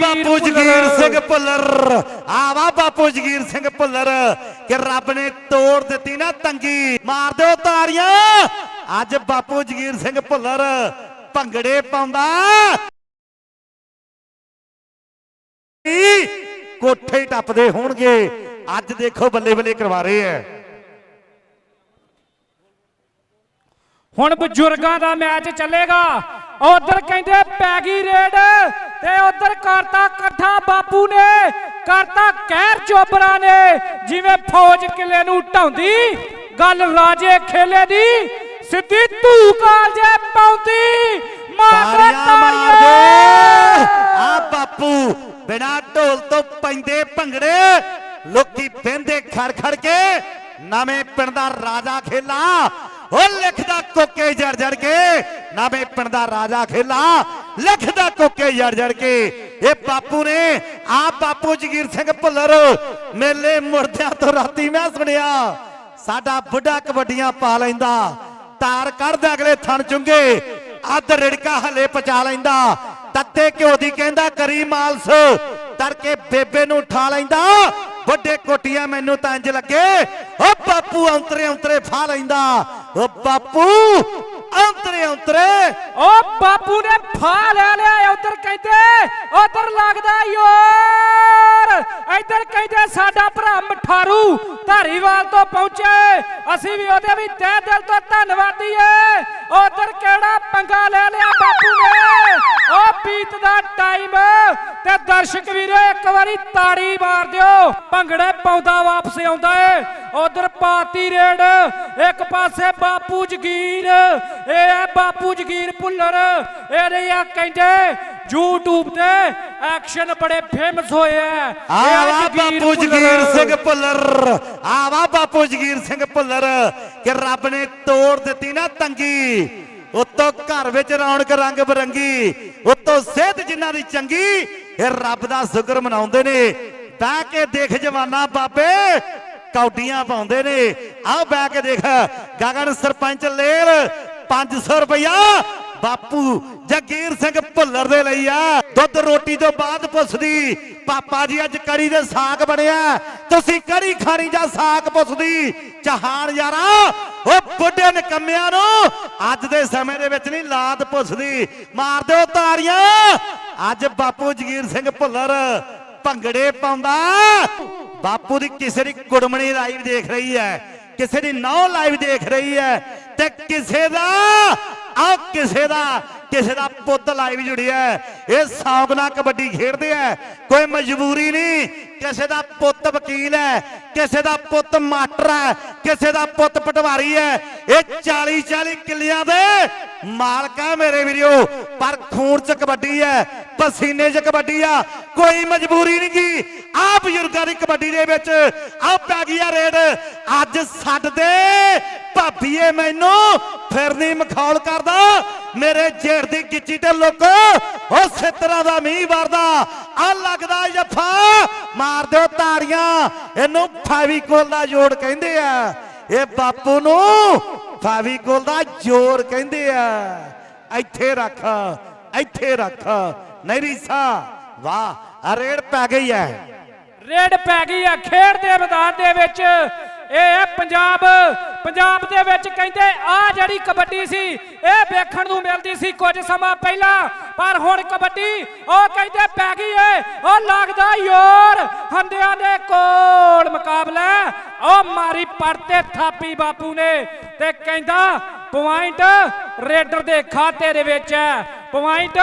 ਬਾਪੂ ਜਗੀਰ ਸਿੰਘ ਭੁੱਲਰ। ਆਵਾ ਬਾਪੂ ਜਗੀਰ ਸਿੰਘ ਭੁੱਲਰ। ਕਿ ਰੱਬ ਨੇ ਤੋੜ ਦਿੱਤੀ ਨਾ ਤੰਗੀ। ਮਾਰ ਦਿਓ ਤਾੜੀਆਂ। ਅੱਜ ਬਾਪੂ ਜਗੀਰ ਸਿੰਘ ਭੁੱਲਰ ਭੰਗੜੇ ਪਾਉਂਦਾ। ਕੋਠੇ ਟੱਪਦੇ ਹੋਣਗੇ। ਅੱਜ ਦੇਖੋ ਬੱਲੇ ਬੱਲੇ ਕਰਵਾ ਰਹੇ ਐ। ਹੁਣ ਬਜ਼ੁਰਗਾਂ ਦਾ ਮੈਚ ਚੱਲੇਗਾ। ਉਧਰ ਕਹਿੰਦੇ ਪੈ ਗਈ ਰੇਡ ਤੇ ਉਧਰ ਕਰਤਾ ਇਕੱਠਾ ਬਾਪੂ ਨੇ ਕਰਤਾ ਕਹਿਰ ਚੋਬਰਾ ਨੇ। ਜਿਵੇਂ ਫੌਜ ਕਿਲੇ ਨੂੰ ਢਾਉਂਦੀ ਗੱਲ ਰਾਜੇ ਖੇਲੇ ਦੀ ਸਿੱਧੀ ਧੂ ਕਾਲਜੇ ਪਾਉਂਦੀ ਮਾਰ ਤਾੜੀਆਂ ਆ ਬਾਪੂ ਬਿਨਾ ਢੋਲ ਤੋਂ ਪੈਂਦੇ ਭੰਗੜੇ ਲੋਕੀ ਬਹਿੰਦੇ ਖੜ ਖੜ ਕੇ ਨਵੇਂ ਪਿੰਡ ਦਾ ਰਾਜਾ ਖੇਲਾ। ਉਹ ਲਿਖਦਾ ਕੋਕੇ ਜੜ ਜੜ ਕੇ। ਨਵੇਂ ਪਿੰਡ ਦਾ ਰਾਜਾ ਖੇਲਾ, ਲਿਖਦਾ ਕੋਕੇ ਜੜ ਜੜ ਕੇ। ਇਹ ਬਾਪੂ ਨੇ, ਆ ਬਾਪੂ ਜਗੀਰ ਸਿੰਘ ਭੁੱਲਰ, ਮੇਲੇ ਮੁਰਦਿਆਂ ਤੋਂ ਰਾਤੀ ਮੈਂ ਸੁਣਿਆ, ਸਾਡਾ ਬੁੱਢਾ ਕਬੱਡੀਆਂ ਪਾ ਲੈਂਦਾ, ਤਾਰ ਕੱਢਦਾ ਅਗਲੇ ਥਣ ਚੁੰਗੇ, ਅੱਧ ਰਿੜਕਾ ਹਲੇ ਪਚਾ ਲੈਂਦਾ, ਤੱਤੇ ਘਿਓ ਦੀ ਕਹਿੰਦਾ ਕਰੀ ਮਾਲਸ, ਤੜਕੇ ਬੇਬੇ ਨੂੰ ਉਠਾ ਲੈਂਦਾ, ਵੱਡੇ ਕੋਟੀਆਂ ਮੈਨੂੰ ਤਾਂ ਇੰਜ ਲੱਗੇ ਓ ਬਾਪੂ ਅੰਤਰੇ ਔਂਤਰੇ ਫਾ ਲੈਂਦਾ ਓ ਬਾਪੂ ਔਂਤਰੇ ਔਂਤਰੇ ਓ ਬਾਪੂ ਨੇ ਫਾ ਲੈ ਲਿਆ ਉਧਰ ਕਹਿੰਦੇ, ਉਧਰ ਲੱਗਦਾ ਯਾਰ। ਇੱਧਰ ਕਹਿੰਦੇ ਸਾਡਾ ਭਰਾ ਮਠਾਰੂ ਧਾਰੀਵਾਲ ਤੋਂ ਪਹੁੰਚੇ। ਅਸੀਂ ਵੀ ਉਹਦੇ ਵੀ ਤਹਿ ਦਿਲ ਤੋਂ ਧੰਨਵਾਦੀ ਏ ਉਧਰ ਕਿਹੜਾ ਪੰਗਾ ਲੈ ਲਿਆ ਬਾਪੂ ਨੇ? ਓ ਬੀਤ ਟਾਈਮ। ਤੇ ਦਰਸ਼ਕ ਵੀਰੋ, ਇੱਕ ਵਾਰੀ ਤਾੜੀ ਮਾਰ ਦਿਓ। ਭੰਗੜੇ ਪਾਉਂਦਾ ਵਾਪਸ ਆਉਂਦਾ ਏ। ਉਧਰ ਪਾਤੀ ਰੇਡ, ਇੱਕ ਪਾਸੇ ਬਾਪੂ ਜਗੀਰ। ਇਹ ਹੈ ਬਾਪੂ ਜਗੀਰ ਭੁੱਲਰ। ਇਹਦੇ ਆ ਕਹਿੰਦੇ YouTube ਤੇ ਐਕਸ਼ਨ ਬੜੇ ਫੇਮਸ ਹੋਏ ਆ। ਆਵਾ ਬਾਪੂ। ਜਗੀਰ ਸਿੰਘ ਭੁੱਲਰ। ਆਵਾ ਬਾਪੂ ਜਗੀਰ ਸਿੰਘ ਭੁੱਲਰ ਕਿ ਰੱਬ ਨੇ ਤੋੜ ਦਿੱਤੀ ਨਾ ਤੰਗੀ। ਉਤੋਂ ਘਰ ਵਿੱਚ ਰੌਣਕ ਰੰਗ ਬਰੰਗੀ ਉਤੋਂ ਸਿਹਤ ਜਿਨ੍ਹਾਂ ਦੀ ਚੰਗੀ ਇਹ ਰੱਬ ਦਾ ਸ਼ੁਕਰ ਮਨਾਉਂਦੇ ਨੇ। ਬਹਿ ਕੇ ਦੇਖ ਜਵਾਨਾ ਬਾਬੇ ਕੌਡੀਆਂ ਪਾਉਂਦੇ ਨੇ। ਆਹ ਬਹਿ ਕੇ ਦੇਖ ਗਗਨ ਸਰਪੰਚ ਲੇਰ 500 ਰੁਪਇਆ ਬਾਪੂ, ਜਗੀਰ ਸਿੰਘ ਭੁੱਲਰ ਦੇ ਲਈ ਆ। ਦੁੱਧ ਰੋਟੀ ਤੋਂ ਬਾਅਦ ਪੁੱਛਦੀ, ਪਾਪਾ ਜੀ, ਅੱਜ ਕੜੀ ਦੇ ਸਾਗ ਬਣਿਆ। ਤੁਸੀਂ ਕੜੀ ਖਾਣੀ ਜਾਂ ਸਾਗ? ਪੁੱਛਦੀ, ਜਹਾਨ ਯਾਰਾ, ਉਹ ਬੁੱਢੇ ਨਕੰਮਿਆਂ ਨੂੰ ਅੱਜ ਦੇ ਸਮੇਂ ਦੇ ਵਿੱਚ ਨਹੀਂ ਲਾਤ ਪੁੱਛਦੀ, ਮਾਰ ਦਿਓ ਤਾੜੀਆਂ। ਅੱਜ ਬਾਪੂ ਜਗੀਰ ਸਿੰਘ ਭੁੱਲਰ ਭੰਗੜੇ ਪਾਉਂਦਾ। ਬਾਪੂ ਦੀ ਕਿਸੇ ਦੀ ਕੁੜਮਣੀ ਲਾਈਵ ਦੇਖ ਰਹੀ ਹੈ, ਕਿਸੇ ਦੀ ਨੌ ਲਾਈਵ ਦੇਖ ਰਹੀ ਹੈ ਤੇ ਕਿਸੇ ਦਾ ਆ ਕਿਸੇ ਦਾ ਕਿਸੇ ਦਾ ਪੁੱਤ ਲਾਈਵ ਜੁੜਿਆ ਹੈ। ਇਹ ਸ਼ੌਕ ਨਾਲ ਕਬੱਡੀ ਖੇਡਦੇ ਆ ਕੋਈ ਮਜਬੂਰੀ ਨਹੀਂ, ਕਿਸੇ ਦਾ ਪੁੱਤ ਵਕੀਲ ਹੈ ਕਿਸੇ ਦਾ ਪੁੱਤ ਮਾਸਟਰ ਹੈ ਕਿਸੇ ਦਾ ਪੁੱਤ ਪਟਵਾਰੀ ਹੈ ਇਹ 40 40 ਕਿੱਲਿਆਂ ਦੇ ਮਾਲਕ ਹੈ ਮੇਰੇ ਵੀਰੋ। ਪਰ ਖੂਨ ਚ ਕਬੱਡੀ ਹੈ ਪਸੀਨੇ ਚ ਕਬੱਡੀ ਆ। ਕੋਈ ਮਜਬੂਰੀ ਨਹੀਂ ਗੀ। ਆ ਬਜ਼ੁਰਗਾਂ ਦੀ ਕਬੱਡੀ ਦੇ ਵਿੱਚ ਆ ਪੈ ਗਈ ਆ ਰੇਡ। ਅੱਜ ਛੱਡ ਦੇ ਭਾਬੀਏ ਮੈਨੂੰ ਫਿਰਨੀ ਮਖੌਲ ਕਰਦਾ। ਮੇਰੇ ਜੇੜ ਦੀ ਗਿੱਚੀ ਤੇ ਲੋਕੋ, ਉਹ ਸਿੱਤਰਾ ਦਾ ਮੀਂਹ ਵਰਦਾ। ਆ ਲੱਗਦਾ ਜੱਫਾ ਮਾਰ ਦਿਓ ਤਾੜੀਆਂ। ਇਹਨੂੰ ਫੈਵੀਕੋਲ ਦਾ ਜੋੜ ਕਹਿੰਦੇ ਆ। ਇਹ ਬਾਪੂ ਨੂੰ ਫੈਵੀਕੋਲ ਦਾ ਜੋੜ ਕਹਿੰਦੇ ਆ। ਇੱਥੇ ਰੱਖ ਇੱਥੇ ਰੱਖ। ਨਹੀਂ ਰੀਸਾ ਵਾਹ ਆ ਰੇਡ ਪੈ ਗਈ ਹੈ ਰੇਡ ਪੈ ਗਈ ਆ ਖੇਡ ਦੇ ਮੈਦਾਨ ਦੇ ਵਿੱਚ। ਇਹ ਹੈ ਪੰਜਾਬ ਪੰਜਾਬ ਦੇ ਵਿੱਚ ਕਹਿੰਦੇ ਆ ਜਿਹੜੀ ਕਬੱਡੀ ਸੀ, ਇਹ ਵੇਖਣ ਨੂੰ ਮਿਲਦੀ ਸੀ ਕੁਝ ਸਮਾਂ ਪਹਿਲਾਂ, ਪਰ ਹੁਣ ਕਬੱਡੀ, ਉਹ ਕਹਿੰਦੇ ਪੈ ਗਈ ਏ। ਉਹ ਲੱਗਦਾ ਯਾਰ ਹੰਦਿਆਂ ਦੇ ਕੋਲ ਮੁਕਾਬਲਾ ਉਹ ਮਾਰੀ ਪੜਤੇ ਥਾਪੀ ਬਾਪੂ ਨੇ ਤੇ ਕਹਿੰਦਾ ਪੁਆਇੰਟ ਰੇਡਰ ਦੇ ਖਾਤੇ ਦੇ ਵਿੱਚ ਹੈ। ਪੁਆਇੰਟ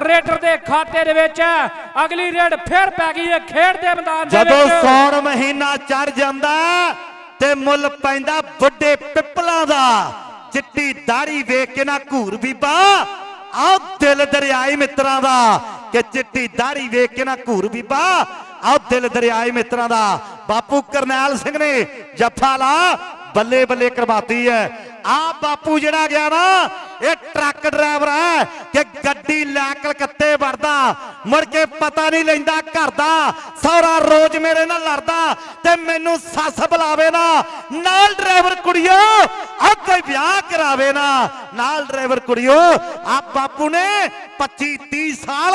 ਰੇਡਰ ਦੇ ਖਾਤੇ ਦੇ ਵਿੱਚ। ਅਗਲੀ ਰੇਡ ਫਿਰ ਪੈ ਗਈ ਹੈ ਖੇਡ ਦੇ ਮੈਦਾਨ ਦੇ ਜਦੋਂ ਵਿੱਚ। ਸੌਣ ਮਹੀਨਾ ਚੜ ਜਾਂਦਾ ਤੇ ਮੁੱਲ ਪੈਂਦਾ ਵੱਡੇ ਪਿੱਪਲਾਂ ਦਾ। ਚਿੱਟੀ ਦਾੜੀ ਵੇਖ ਕੇ ਨਾ ਘੂਰ ਬੀਬਾ। ਆਹ ਦਿਲ ਦਰਿਆਈ ਮਿੱਤਰਾਂ ਦਾ ਕਿ ਚਿੱਟੀ ਦਾੜੀ ਵੇਖ ਕੇ ਨਾ ਘੂਰ ਬੀਬਾ। ਆਹ ਦਿਲ ਦਰਿਆਈ ਮਿੱਤਰਾਂ ਦਾ। ਬਾਪੂ ਕਰਨੈਲ ਸਿੰਘ ਨੇ ਜੱਫਾ ਲਾ ਬੱਲੇ ਬੱਲੇ ਕਰਵਾਤੀ ਹੈ। ਆ ਬਾਪੂ ਜਿਹੜਾ ਗਿਆ ਨਾ, ਇਹ ਟਰੱਕ ਡਰਾਈਵਰ ਹੈ ਕਿ ਗੱਡੀ ਲੈ ਕਲਕੱਤੇ ਵੜਦਾ, ਮੁੜ ਕੇ ਪਤਾ ਨਹੀਂ ਲੈਂਦਾ ਘਰ ਦਾ ਸਹੁਰਾ ਰੋਜ਼ ਮੇਰੇ ਨਾਲ ਲੜਦਾ ਤੇ ਮੈਨੂੰ ਸੱਸ ਬੁਲਾਵੇ ਨਾ, ਨਾਲ ਡਰਾਈਵਰ ਕੁੜੀਓ ਆ ਕੋਈ ਵਿਆਹ ਕਰਾਵੇ ਨਾ, ਨਾਲ ਡਰਾਈਵਰ ਕੁੜੀਓ, ਆ ਬਾਪੂ ਨੇ 25 30 ਸਾਲ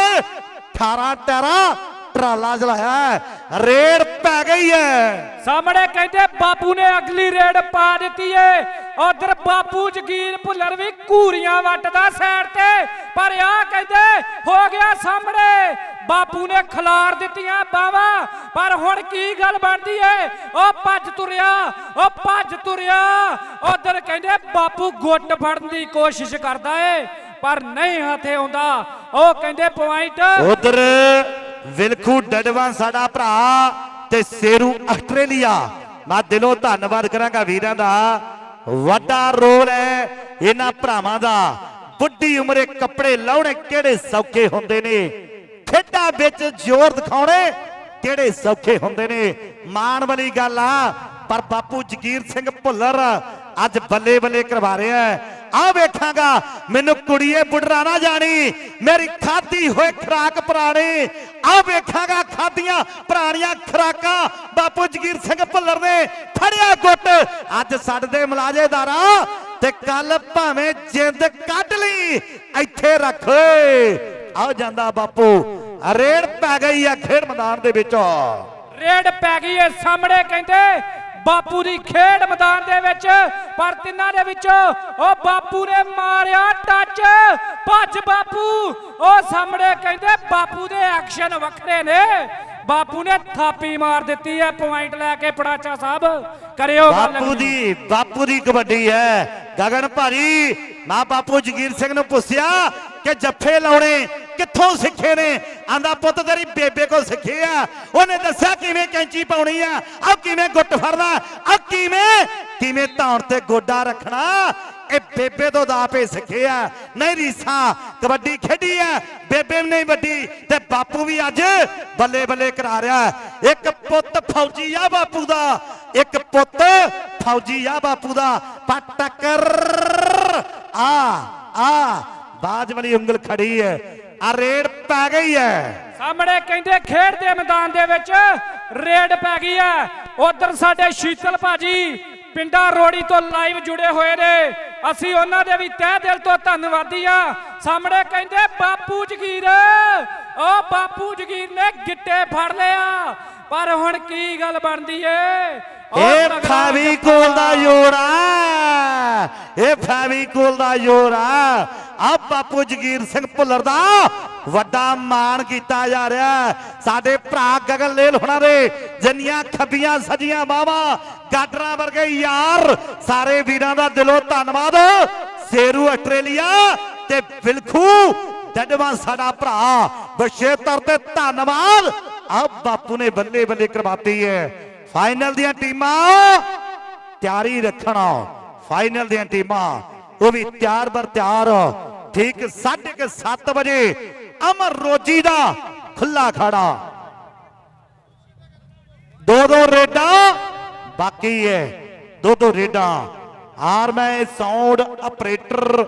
18 ਟੈਰਾ ਟਰਾਲਾ ਚਲਾਇਆ ਹੈ। ਰੇਡ ਪੈ ਗਈ ਹੈ ਸਾਹਮਣੇ ਕਹਿੰਦੇ ਬਾਪੂ ਨੇ ਅਗਲੀ ਰੇਡ ਪਾ ਦਿੱਤੀ ਏ ਉਧਰ ਬਾਪੂ ਜਗੀਰ ਭੁੱਲਰ ਵੀ ਘੂਰੀਆਂ ਵੱਟਦਾ ਸਾਈਡ ਤੇ, ਪਰ ਆ ਕਹਿੰਦੇ ਹੋ ਗਿਆ ਸਾਹਮਣੇ। ਬਾਪੂ ਨੇ ਖਿਲਾਰ ਦਿੱਤੀਆਂ ਬਾਵਾ ਪਰ ਹੁਣ ਕੀ ਗੱਲ ਬਣਦੀ ਏ? ਉਹ ਭੱਜ ਤੁਰਿਆ, ਉਹ ਭੱਜ ਤੁਰਿਆ। ਉਧਰ ਕਹਿੰਦੇ ਬਾਪੂ ਗੁੱਟ ਫੜਨ ਦੀ ਕੋਸ਼ਿਸ਼ ਕਰਦਾ ਏ, ਪਰ ਨਹੀਂ ਹੱਥੇ ਆਉਂਦਾ। ਉਹ ਕਹਿੰਦੇ ਪੁਆਇੰਟ ਉਧਰ ਵਿਲਖੂ ਡਡਵਾਂ ਸਾਡਾ ਭਰਾ ਤੇ ਸੇਰੂ ਆਸਟ੍ਰੇਲੀਆ। ਮੈਂ ਦਿਲੋਂ ਧੰਨਵਾਦ ਕਰਾਂਗਾ ਵੀਰਾਂ ਦਾ। ਵੱਡਾ ਰੋਲ ਹੈ ਇਹਨਾਂ ਭਰਾਵਾਂ ਦਾ। ਬੁੱਢੀ ਉਮਰੇ ਕੱਪੜੇ ਲਾਉਣੇ ਕਿਹੜੇ ਸੌਖੇ ਹੁੰਦੇ ਨੇ? ਖੇਡਾਂ ਵਿੱਚ ਜ਼ੋਰ ਦਿਖਾਉਣੇ ਕਿਹੜੇ ਸੌਖੇ ਹੁੰਦੇ ਨੇ? ਮਾਣ ਵਾਲੀ ਗੱਲ ਆ, ਪਰ ਬਾਪੂ ਜਗੀਰ ਸਿੰਘ ਭੁੱਲਰ ਅੱਜ ਬੱਲੇ ਬੱਲੇ ਕਰਵਾ ਰਿਹਾ ਆ ਵੇਖਾਂਗਾ, ਮੈਨੂੰ ਕੁੜੀਏ ਬੁੱਢਰਾ ਨਾ ਜਾਣੀ, ਮੇਰੀ ਖਾਦੀ ਹੋਏ ਖਰਾਕ ਪੁਰਾਣੀ ਆ ਵੇਖਾਂਗਾ ਖਾਦੀਆਂ ਪੁਰਾਣੀਆਂ ਖਰਾਕਾਂ। ਬਾਪੂ ਜਗੀਰ ਸਿੰਘ ਭੱਲਰ ਨੇ ਫੜਿਆ ਗੁੱਟ। ਅੱਜ ਛੱਡਦੇ ਮਲਾਜੇਦਾਰਾ ਤੇ ਕੱਲ ਭਾਵੇਂ ਜਿੰਦ ਕੱਢ ਲਈ, ਇੱਥੇ ਰੱਖ। ਓਏ ਜਾਂਦਾ ਬਾਪੂ, ਰੇਡ ਪੈ ਗਈ ਆ ਖੇਡ ਮੈਦਾਨ ਦੇ ਵਿੱਚ। ਰੇਡ ਪੈ ਗਈ ਏ, ਸਾਹਮਣੇ ਕਹਿੰਦੇ ਬਾਪੂ ਦੀ ਖੇਡ ਮੈਦਾਨ ਦੇ ਵਿੱਚ, ਪਰ ਤਿੰਨਾਂ ਦੇ ਵਿੱਚੋਂ ਉਹ ਬਾਪੂ ਨੇ ਮਾਰਿਆ ਟੱਚ ਭੱਜ ਬਾਪੂ, ਉਹ ਸਾਹਮਣੇ ਕਹਿੰਦੇ ਬਾਪੂ ਦੇ ਐਕਸ਼ਨ ਵੱਖਰੇ ਨੇ। ਬਾਪੂ ਨੇ ਥਾਪੀ ਮਾਰ ਦਿੱਤੀ ਹੈ ਪੁਆਇੰਟ ਲੈ ਕੇ ਪੜਾਚਾ ਸਾਹਿਬ, ਕਰਿਓ ਗੱਲ। ਬਾਪੂ ਦੀ ਬਾਪੂ ਦੀ ਕਬੱਡੀ ਹੈ। ਗਗਨ ਭਾਜੀ ਮੈਂ ਬਾਪੂ ਜਗੀਰ ਸਿੰਘ ਨੂੰ ਪੁੱਛਿਆ ਕਿ ਜੱਫੇ ਲਾਉਣੇ ਕਿੱਥੋਂ ਸਿੱਖੇ ਨੇ? ਆਂਦਾ, ਪੁੱਤ ਤੇਰੀ ਬੇਬੇ ਕੋਲ ਸਿੱਖੇ ਆ। ਉਹਨੇ ਦੱਸਿਆ ਕਿਵੇਂ ਕੈਂਚੀ ਪਾਉਣੀ ਆ ਆ ਕਿਵੇਂ ਗੁੱਟ ਫੜਨਾ ਆ ਕਿਵੇਂ ਕਿਵੇਂ ਧੌਣ ਤੇ ਗੋਡਾ ਰੱਖਣਾ ਇਹ ਬੇਬੇ ਤੋਂ ਦਾ ਆਪੇ ਸਿੱਖਿਆ ਨਹੀਂ ਰੀਸਾਂ, ਕਬੱਡੀ ਖੇਡੀ ਹੈ ਬੇਬੇ ਵੀ ਨਹੀਂ ਵੱਡੀ, ਤੇ ਬਾਪੂ ਵੀ ਅੱਜ ਬੱਲੇ ਬੱਲੇ ਕਰਾ ਰਿਹਾ। ਇੱਕ ਪੁੱਤ ਫੌਜੀ ਆ ਬਾਪੂ ਦਾ, ਇੱਕ ਪੁੱਤ ਫੌਜੀ ਆ ਬਾਪੂ ਦਾ। ਪਟਕਰ ਆ ਆ, ਬਾਜ ਵਾਲੀ ਉਂਗਲ ਖੜੀ ਹੈ। ਆ ਰੇਡ ਪੈ ਗਈ ਹੈ। ਸਾਹਮਣੇ ਕਹਿੰਦੇ ਖੇਡ ਦੇ ਮੈਦਾਨ ਦੇ ਵਿੱਚ ਰੇਡ ਪੈ ਗਈ ਹੈ। ਉਧਰ ਸਾਡੇ ਸ਼ੀਤਲ ਭਾਜੀ ਪਿੰਡਾ ਰੋੜੀ ਤੋਂ ਲਾਈਵ ਜੁੜੇ ਹੋਏ ਨੇ। ਅਸੀਂ ਉਹਨਾਂ ਦੇ ਵੀ ਤਹਿ ਦਿਲ ਤੋਂ ਧੰਨਵਾਦੀ ਆ ਸਾਹਮਣੇ ਕਹਿੰਦੇ ਬਾਪੂ ਜਗੀਰ ਉਹ ਬਾਪੂ ਜਗੀਰ ਨੇ ਗਿੱਟੇ ਫੜ ਲਿਆ। ਪਰ ਹੁਣ ਕੀ ਗੱਲ ਬਣਦੀ ਏ? ਇਹ ਤਗੜਾ ਫੈਵੀਕੋਲ ਦਾ ਆ। ਇਹ ਫੈਵੀਕੋਲ ਦਾ ਜੋਰ ਆ। ਬਾਪੂ ਜਗੀਰ ਸਿੰਘ ਭੁੱਲਰ ਦਾ ਵੱਡਾ ਮਾਣ ਕੀਤਾ ਜਾ ਰਿਹਾ। ਸਾਡੇ ਭਰਾ ਗਗਨ ਲੇਲ ਹੁਣਾਂ ਦੇ ਜਿੰਨੀਆਂ ਖੱਬੀਆਂ ਸਜੀਆਂ ਬਾਵਾ ਗਾਡਰਾਂ ਵਰਗੇ ਯਾਰ। ਸਾਰੇ ਵੀਰਾਂ ਦਾ ਦਿਲੋਂ ਧੰਨਵਾਦ। ਸੇਰੂ ਆਸਟ੍ਰੇਲੀਆ ਤੇ ਬਿਲਖੂ ਡੱਡਵਾ ਸਾਡਾ ਭਰਾ। ਬਸ਼ੇਤਰ ਤੇ ਧੰਨਵਾਦ। ਆ ਬਾਪੂ ਨੇ ਬੱਲੇ ਬੱਲੇ ਕਰਵਾਤੀ ਹੈ ਫਾਈਨਲ ਦੀਆਂ ਟੀਮਾਂ ਤਿਆਰੀ ਰੱਖਣਾ ਫਾਈਨਲ ਦੀਆਂ ਟੀਮਾਂ, ਉਹ ਵੀ ਤਿਆਰ ਬਰ ਤਿਆਰ। ਠੀਕ 7:30 ਵਜੇ ਅਮਰ ਰੋਜੀ ਦਾ ਖੁੱਲਾ ਖਾੜਾ ਦੋ ਦੋ ਰੇਡਾਂ। ਬਾਕੀ ਹੈ। ਦੋ ਦੋ ਰੇਡਾਂ। ਆਰ ਮੈਂ ਸਾਊਂਡ ਆਪਰੇਟਰ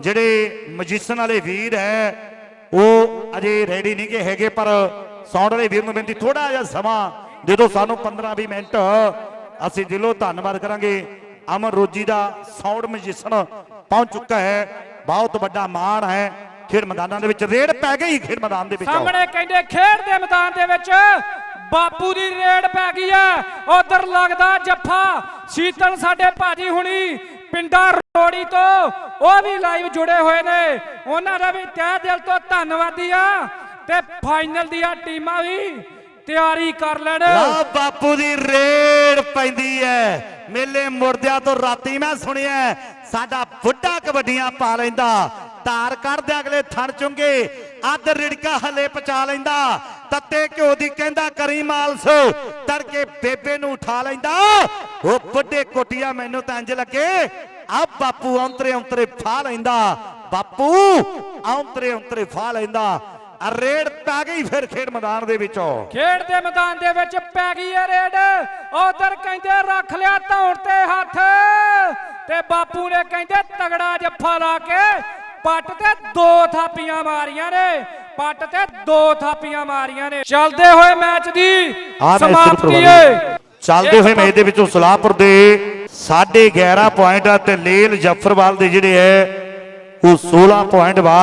ਜਿਹੜੇ ਮਜੀਸ਼ਨ ਵਾਲੇ ਵੀਰ ਹੈ, ਉਹ ਅਜੇ ਰੈਡੀ ਨਹੀਂ ਗੇ ਹੈਗੇ, ਪਰ ਸਾਊਂਡ ਵਾਲੇ ਵੀਰ ਨੂੰ ਬੇਨਤੀ ਥੋੜਾ ਜਿਹਾ ਸਮਾਂ ਦੇ ਦਿਓ, ਸਾਨੂੰ 15 20 ਮਿੰਟ। ਅਸੀਂ ਦਿਲੋਂ ਧੰਨਵਾਦ ਕਰਾਂਗੇ। ਅਮਰ ਰੋਜੀ ਦਾ ਸਾਊਂਡ ਮਜੀਸ਼ਨ ਪਹੁੰਚ ਚੁੱਕਾ ਹੈ। ਬਹੁਤ ਵੱਡਾ ਮਾਣ ਹੈ। ਖੇਡ ਮੈਦਾਨਾਂ ਦੇ ਵਿੱਚ ਰੇਡ ਪੈ ਗਈ ਖੇਡ ਮੈਦਾਨ ਦੇ ਵਿੱਚ। ਸਾਹਮਣੇ ਕਹਿੰਦੇ ਖੇਡ ਦੇ ਮੈਦਾਨ ਦੇ ਵਿੱਚ ਬਾਪੂ ਦੀ ਰੇਡ ਪੈ ਗਈ ਹੈ ਉਧਰ ਲੱਗਦਾ ਜੱਫਾ। ਸ਼ੀਤਲ ਸਾਡੇ ਭਾਜੀ ਹੁਣੀ ਪਿੰਡਾ ਰੋੜੀ ਤੋਂ ਉਹ ਵੀ ਲਾਈਵ ਜੁੜੇ ਹੋਏ ਨੇ। ਉਹਨਾਂ ਦਾ ਵੀ ਤਹਿ ਦਿਲ ਤੋਂ ਧੰਨਵਾਦੀ ਆ। ਤੇ ਫਾਈਨਲ ਦੀਆਂ ਟੀਮਾਂ ਵੀ ਤਿਆਰੀ ਕਰ ਲੈਣ। ਆ ਬਾਪੂ ਦੀ ਰੇਡ ਪੈਂਦੀ ਐ। ਮੇਲੇ ਮੁਰਦਿਆਂ ਤੋਂ ਰਾਤੀ ਮੈਂ ਸੁਣਿਆ ਸਾਡਾ ਬੁੱਢਾ ਕਬੱਡੀਆਂ ਪਾ ਲੈਂਦਾ। ਧਾਰ ਕੱਢਦੇ ਅਗਲੇ ਥਣ ਚੁੰਗੇ। ਅੱਧ ਰਿੜਕਾ ਹਲੇ ਪਚਾ ਲੈਂਦਾ। ਤੱਤੇ ਘਿਓ ਦੀ ਕਹਿੰਦਾ ਕਰੀ ਮਾਲਸ। ਤੜਕੇ ਬੇਬੇ ਨੂੰ ਉਠਾ ਲੈਂਦਾ। ਉਹ ਬੁੱਢੇ ਕੋਟੀਆ ਮੈਨੂੰ ਤਾਂ ਇੰਜ ਲੱਗੇ। ਆ ਬਾਪੂ ਔਂਤਰੇ ਔਂਤਰੇ ਫਾ ਲੈਂਦਾ। ਬਾਪੂ, ਔਂਤਰੇ ਔਂਤਰੇ ਫਾ ਲੈਂਦਾ। ਰੇਡ ਪੈ ਗਈ ਫਿਰ ਖੇਡ ਮੈਦਾਨ ਦੇ ਵਿੱਚੋਂ। ਖੇਡ ਦੇ ਮੈਦਾਨ ਦੇ ਵਿੱਚ ਪੈ ਗਈ ਹੈ ਰੇਡ। ਉਧਰ ਕਹਿੰਦੇ ਰੱਖ ਲਿਆ ਧੌਣ ਤੇ ਹੱਥ। ਤੇ ਬਾਪੂ ਨੇ ਕਹਿੰਦੇ ਤਗੜਾ ਜੱਫਾ ਲਾ ਕੇ ਪੱਟ ਤੇ ਦੋ ਥਾਪੀਆਂ ਮਾਰੀਆਂ ਨੇ। ਪੱਟ ਤੇ ਦੋ ਥਾਪੀਆਂ ਮਾਰੀਆਂ ਨੇ। ਚੱਲਦੇ ਹੋਏ ਮੈਚ ਦੀ ਸਮਾਪਤੀ ਏ। ਚੱਲਦੇ ਹੋਏ ਮੈਚ ਦੇ ਵਿੱਚੋਂ ਸਲਾਹਪੁਰ ਦੇ 11.5 ਪੁਆਇੰਟ ਤੇ ਲੇਲ ਜਫਰਵਾਲ ਦੇ ਜਿਹੜੇ ਹੈ ਉਹ 16 ਪੁਆਇੰਟ ਵਾ।